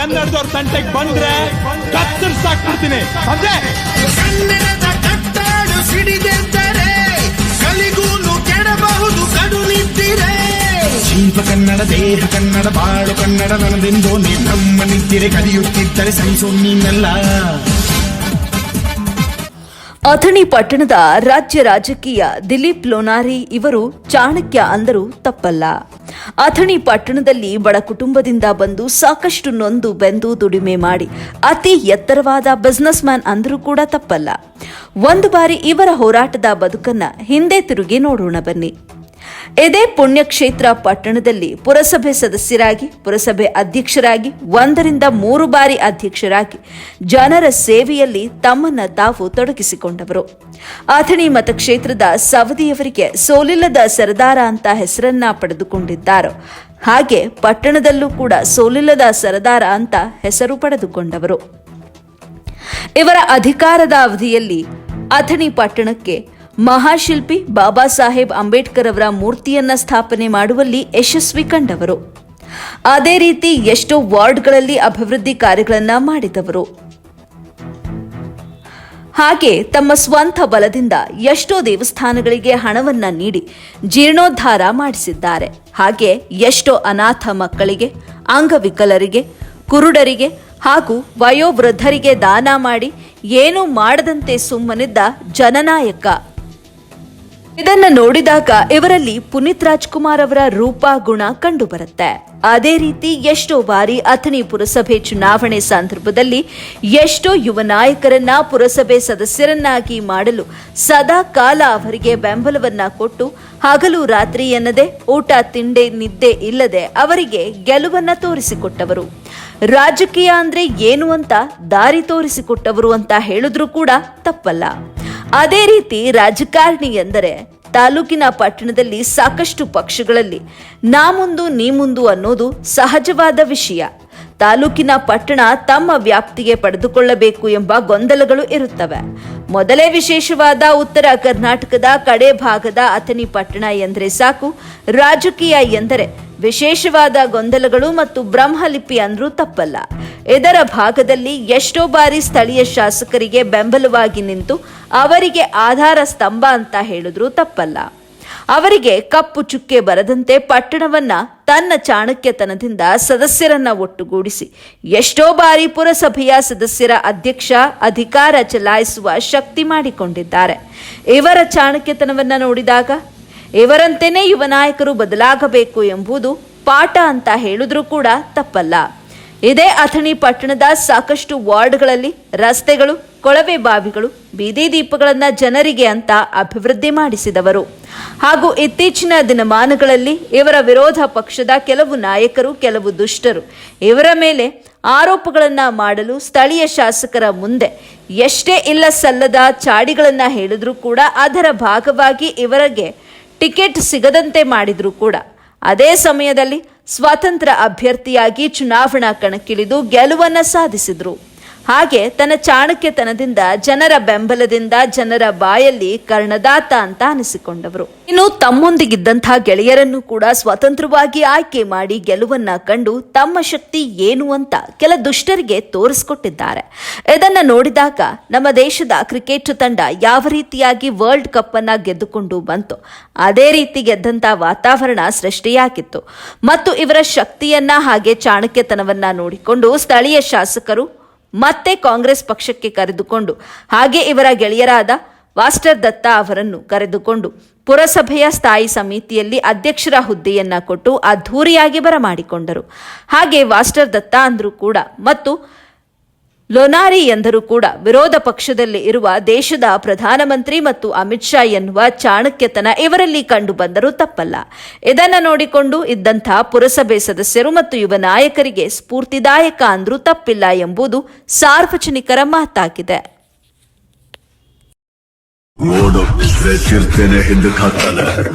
ಕನ್ನಡದವ್ರ ತಂಟೆಗೆ ಬಂದ್ರೆ ಕತ್ತರಿಸಾಕ್ಬಿಡ್ತೀನಿ ಸಂಜೆ ಕನ್ನಡದ ಕಟ್ಟಾಡು ಸಿಡಿದೆದ್ದರೆ ಕಲಿಗೂನು ಕೆಡಬಹುದು ಕಡು ನಿಂತಿರೆ ಜೀವ ಕನ್ನಡ ದೇಹ ಕನ್ನಡ ಬಾಳು ಕನ್ನಡ ನನದೆಂದು ನೀ ನಮ್ಮ ನಿಂತಿರೆ ಕಲಿಯುತ್ತಿದ್ದರೆ ಸಹಿಸೋ ನೀನಲ್ಲ. ಅಥಣಿ ಪಟ್ಟಣದ ರಾಜ್ಯ ರಾಜಕೀಯ ದಿಲೀಪ್ ಲೋನಾರಿ ಇವರು ಚಾಣಕ್ಯ ಅಂದರೂ ತಪ್ಪಲ್ಲ. ಅಥಣಿ ಪಟ್ಟಣದಲ್ಲಿ ಬಡ ಕುಟುಂಬದಿಂದ ಬಂದು ಸಾಕಷ್ಟು ನೊಂದು ಬೆಂದು ದುಡಿಮೆ ಮಾಡಿ ಅತಿ ಎತ್ತರವಾದ ಬಿಸ್ನೆಸ್ ಮ್ಯಾನ್ ಅಂದರೂ ಕೂಡ ತಪ್ಪಲ್ಲ. ಒಂದು ಬಾರಿ ಇವರ ಹೋರಾಟದ ಬದುಕನ್ನ ಹಿಂದೆ ತಿರುಗಿ ನೋಡೋಣ ಬನ್ನಿ. ಇದೇ ಪುಣ್ಯಕ್ಷೇತ್ರ ಪಟ್ಟಣದಲ್ಲಿ ಪುರಸಭೆ ಸದಸ್ಯರಾಗಿ, ಪುರಸಭೆ ಅಧ್ಯಕ್ಷರಾಗಿ, ಒಂದರಿಂದ ಮೂರು ಬಾರಿ ಅಧ್ಯಕ್ಷರಾಗಿ ಜನರ ಸೇವೆಯಲ್ಲಿ ತಮ್ಮನ್ನ ತಾವು ತೊಡಗಿಸಿಕೊಂಡವರು. ಅಥಣಿ ಮತಕ್ಷೇತ್ರದ ಸವದಿಯವರಿಗೆ ಸೋಲಿಲ್ಲದ ಸರದಾರ ಅಂತ ಹೆಸರನ್ನ ಪಡೆದುಕೊಂಡಿದ್ದಾರೆ. ಹಾಗೆ ಪಟ್ಟಣದಲ್ಲೂ ಕೂಡ ಸೋಲಿಲ್ಲದ ಸರದಾರ ಅಂತ ಹೆಸರು ಪಡೆದುಕೊಂಡವರು. ಇವರ ಅಧಿಕಾರದ ಅವಧಿಯಲ್ಲಿ ಅಥಣಿ ಪಟ್ಟಣಕ್ಕೆ ಮಹಾಶಿಲ್ಪಿ ಬಾಬಾ ಸಾಹೇಬ್ ಅಂಬೇಡ್ಕರ್ ಅವರ ಮೂರ್ತಿಯನ್ನ ಸ್ಥಾಪನೆ ಮಾಡುವಲ್ಲಿ ಯಶಸ್ವಿ ಕಂಡವರು. ಅದೇ ರೀತಿ ಎಷ್ಟೋ ವಾರ್ಡ್ಗಳಲ್ಲಿ ಅಭಿವೃದ್ಧಿ ಕಾರ್ಯಗಳನ್ನ ಮಾಡಿದವರು. ಹಾಗೆ ತಮ್ಮ ಸ್ವಂತ ಬಲದಿಂದ ಎಷ್ಟೋ ದೇವಸ್ಥಾನಗಳಿಗೆ ಹಣವನ್ನ ನೀಡಿ ಜೀರ್ಣೋದ್ಧಾರ ಮಾಡಿಸಿದ್ದಾರೆ. ಹಾಗೆ ಎಷ್ಟೋ ಅನಾಥ ಮಕ್ಕಳಿಗೆ, ಅಂಗವಿಕಲರಿಗೆ, ಕುರುಡರಿಗೆ ಹಾಗೂ ವಯೋವೃದ್ಧರಿಗೆ ದಾನ ಮಾಡಿ ಏನೂ ಮಾಡದಂತೆ ಸುಮ್ಮನಿದ್ದ ಜನನಾಯಕ ಇದನ್ನ ನೋಡಿದಾಗ ಇವರಲ್ಲಿ ಪುನೀತ್ ರಾಜ್ಕುಮಾರ್ ಅವರ ರೂಪ, ಗುಣ ಕಂಡು ಬರುತ್ತೆ ಅದೇ ರೀತಿ ಎಷ್ಟೋ ಬಾರಿ ಅಥಣಿ ಪುರಸಭೆ ಚುನಾವಣೆ ಸಂದರ್ಭದಲ್ಲಿ ಎಷ್ಟೋ ಯುವ ನಾಯಕರನ್ನ ಪುರಸಭೆ ಸದಸ್ಯರನ್ನಾಗಿ ಮಾಡಲು ಸದಾ ಕಾಲ ಅವರಿಗೆ ಬೆಂಬಲವನ್ನ ಕೊಟ್ಟು ಹಗಲು ರಾತ್ರಿ ಎನ್ನದೆ ಊಟ, ತಿಂಡಿ, ನಿದ್ದೆ ಇಲ್ಲದೆ ಅವರಿಗೆ ಗೆಲುವನ್ನ ತೋರಿಸಿಕೊಟ್ಟವರು. ರಾಜಕೀಯ ಅಂದ್ರೆ ಏನು ಅಂತ ದಾರಿ ತೋರಿಸಿಕೊಟ್ಟವರು ಅಂತ ಹೇಳಿದ್ರೂ ಕೂಡ ತಪ್ಪಲ್ಲ. ಅದೇ ರೀತಿ ರಾಜಕಾರಣಿ ಎಂದರೆ ತಾಲೂಕಿನ ಪಟ್ಟಣದಲ್ಲಿ ಸಾಕಷ್ಟು ಪಕ್ಷಗಳಲ್ಲಿ ನಾ ಮುಂದು ನೀ ಮುಂದು ಅನ್ನೋದು ಸಹಜವಾದ ವಿಷಯ. ತಾಲೂಕಿನ ಪಟ್ಟಣ ತಮ್ಮ ವ್ಯಾಪ್ತಿಗೆ ಪಡೆದುಕೊಳ್ಳಬೇಕು ಎಂಬ ಗೊಂದಲಗಳು ಇರುತ್ತವೆ. ಮೊದಲೇ ವಿಶೇಷವಾದ ಉತ್ತರ ಕರ್ನಾಟಕದ ಕಡೆ ಭಾಗದ ಅಥಣಿ ಪಟ್ಟಣ ಎಂದರೆ ಸಾಕು. ರಾಜಕೀಯ ಎಂದರೆ ವಿಶೇಷವಾದ ಗೊಂದಲಗಳು ಮತ್ತು ಬ್ರಹ್ಮಲಿಪಿ ಅಂದ್ರೂ ತಪ್ಪಲ್ಲ. ಇದರ ಭಾಗದಲ್ಲಿ ಎಷ್ಟೋ ಬಾರಿ ಸ್ಥಳೀಯ ಶಾಸಕರಿಗೆ ಬೆಂಬಲವಾಗಿ ನಿಂತು ಅವರಿಗೆ ಆಧಾರ ಸ್ತಂಭ ಅಂತ ಹೇಳಿದ್ರೂ ತಪ್ಪಲ್ಲ. ಅವರಿಗೆ ಕಪ್ಪು ಚುಕ್ಕೆ ಬರದಂತೆ ಪಟ್ಟಣವನ್ನ ತನ್ನ ಚಾಣಕ್ಯತನದಿಂದ ಸದಸ್ಯರನ್ನ ಒಟ್ಟುಗೂಡಿಸಿ, ಎಷ್ಟೋ ಬಾರಿ ಪುರಸಭೆಯ ಸದಸ್ಯರ ಅಧ್ಯಕ್ಷ ಅಧಿಕಾರ ಚಲಾಯಿಸುವ ಶಕ್ತಿ ಮಾಡಿಕೊಂಡಿದ್ದಾರೆ. ಇವರ ಚಾಣಕ್ಯತನವನ್ನ ನೋಡಿದಾಗ ಇವರಂತೆಯೇ ಯುವ ನಾಯಕರು ಬದಲಾಗಬೇಕು ಎಂಬುದು ಪಾಠ ಅಂತ ಹೇಳಿದ್ರೂ ಕೂಡ ತಪ್ಪಲ್ಲ. ಇದೇ ಅಥಣಿ ಪಟ್ಟಣದ ಸಾಕಷ್ಟು ವಾರ್ಡ್ಗಳಲ್ಲಿ ರಸ್ತೆಗಳು, ಕೊಳವೆ ಬಾವಿಗಳು, ಬೀದಿ ದೀಪಗಳನ್ನು ಜನರಿಗೆ ಅಂತ ಅಭಿವೃದ್ಧಿ ಮಾಡಿಸಿದವರು. ಹಾಗೂ ಇತ್ತೀಚಿನ ದಿನಮಾನಗಳಲ್ಲಿ ಇವರ ವಿರೋಧ ಪಕ್ಷದ ಕೆಲವು ನಾಯಕರು, ಕೆಲವು ದುಷ್ಟರು ಇವರ ಮೇಲೆ ಆರೋಪಗಳನ್ನು ಮಾಡಲು ಸ್ಥಳೀಯ ಶಾಸಕರ ಮುಂದೆ ಎಷ್ಟೇ ಇಲ್ಲ ಸಲ್ಲದ ಚಾಡಿಗಳನ್ನು ಹೇಳಿದ್ರೂ ಕೂಡ ಅದರ ಭಾಗವಾಗಿ ಇವರಿಗೆ ಟಿಕೆಟ್ ಸಿಗದಂತೆ ಮಾಡಿದ್ರು ಕೂಡ. ಅದೇ ಸಮಯದಲ್ಲಿ ಸ್ವಾತಂತ್ರ್ಯ ಅಭ್ಯರ್ಥಿಯಾಗಿ ಚುನಾವಣಾ ಕಣಕ್ಕಿಳಿದು ಗೆಲುವನ್ನ ಸಾಧಿಸಿದ್ರು. ಹಾಗೆ ತನ್ನ ಚಾಣಕ್ಯತನದಿಂದ ಜನರ ಬೆಂಬಲದಿಂದ ಜನರ ಬಾಯಲ್ಲಿ ಕರ್ಣದಾತ ಅಂತ ಅನಿಸಿಕೊಂಡವರು. ಇನ್ನು ತಮ್ಮೊಂದಿಗಿದ್ದಂತಹ ಗೆಳೆಯರನ್ನು ಕೂಡ ಸ್ವತಂತ್ರವಾಗಿ ಆಯ್ಕೆ ಮಾಡಿ ಗೆಲುವನ್ನ ಕಂಡು ತಮ್ಮ ಶಕ್ತಿ ಏನು ಅಂತ ಕೆಲ ದುಷ್ಟರಿಗೆ ತೋರಿಸಿಕೊಟ್ಟಿದ್ದಾರೆ. ಇದನ್ನ ನೋಡಿದಾಗ ನಮ್ಮ ದೇಶದ ಕ್ರಿಕೆಟ್ ತಂಡ ಯಾವ ರೀತಿಯಾಗಿ ವರ್ಲ್ಡ್ ಕಪ್ ಅನ್ನ ಗೆದ್ದುಕೊಂಡು ಬಂತು, ಅದೇ ರೀತಿ ಗೆದ್ದಂತ ವಾತಾವರಣ ಸೃಷ್ಟಿಯಾಗಿತ್ತು. ಮತ್ತು ಇವರ ಶಕ್ತಿಯನ್ನ ಹಾಗೆ ಚಾಣಕ್ಯತನವನ್ನ ನೋಡಿಕೊಂಡು ಸ್ಥಳೀಯ ಶಾಸಕರು ಮತ್ತೆ ಕಾಂಗ್ರೆಸ್ ಪಕ್ಷಕ್ಕೆ ಕರೆದುಕೊಂಡು, ಹಾಗೆ ಇವರ ಗೆಳೆಯರಾದ ವಾಸ್ಟರ್ ದತ್ತ ಅವರನ್ನು ಕರೆದುಕೊಂಡು ಪುರಸಭೆಯ ಸ್ಥಾಯಿ ಸಮಿತಿಯಲ್ಲಿ ಅಧ್ಯಕ್ಷರ ಹುದ್ದೆಯನ್ನ ಕೊಟ್ಟು ಅದ್ಧೂರಿಯಾಗಿ ಬರಮಾಡಿಕೊಂಡರು. ಹಾಗೆ ವಾಸ್ಟರ್ ದತ್ತ ಅಂದರೂ ಕೂಡ, ಮತ್ತು ಲೊನಾರಿ ಎಂದರೂ ಕೂಡ ವಿರೋಧ ಪಕ್ಷದಲ್ಲಿ ಇರುವ ದೇಶದ ಪ್ರಧಾನಮಂತ್ರಿ ಮತ್ತು ಅಮಿತ್ ಶಾ ಎನ್ನುವ ಚಾಣಕ್ಯತನ ಇವರಲ್ಲಿ ಕಂಡು ಬಂದರೂ ತಪ್ಪಲ್ಲ. ಇದನ್ನು ನೋಡಿಕೊಂಡು ಇದ್ದಂಥ ಪುರಸಭೆ ಸದಸ್ಯರು ಮತ್ತು ಯುವ ನಾಯಕರಿಗೆ ಸ್ಫೂರ್ತಿದಾಯಕ ಅಂದರೂ ತಪ್ಪಿಲ್ಲ ಎಂಬುದು ಸಾರ್ವಜನಿಕರ ಮಾತಾಗಿದೆ.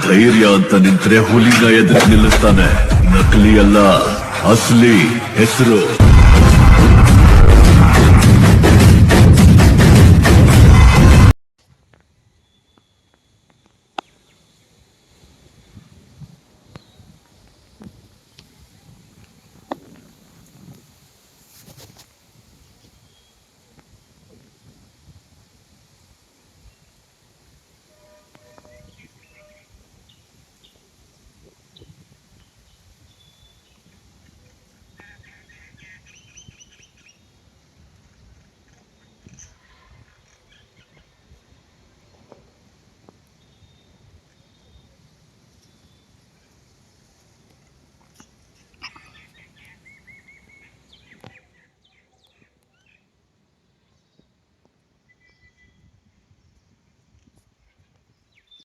ಧೈರ್ಯ ಅಂತ ನಕಲಿ ಅಲ್ಲ, ಅಸ್ಲಿ ಹೆಸರು.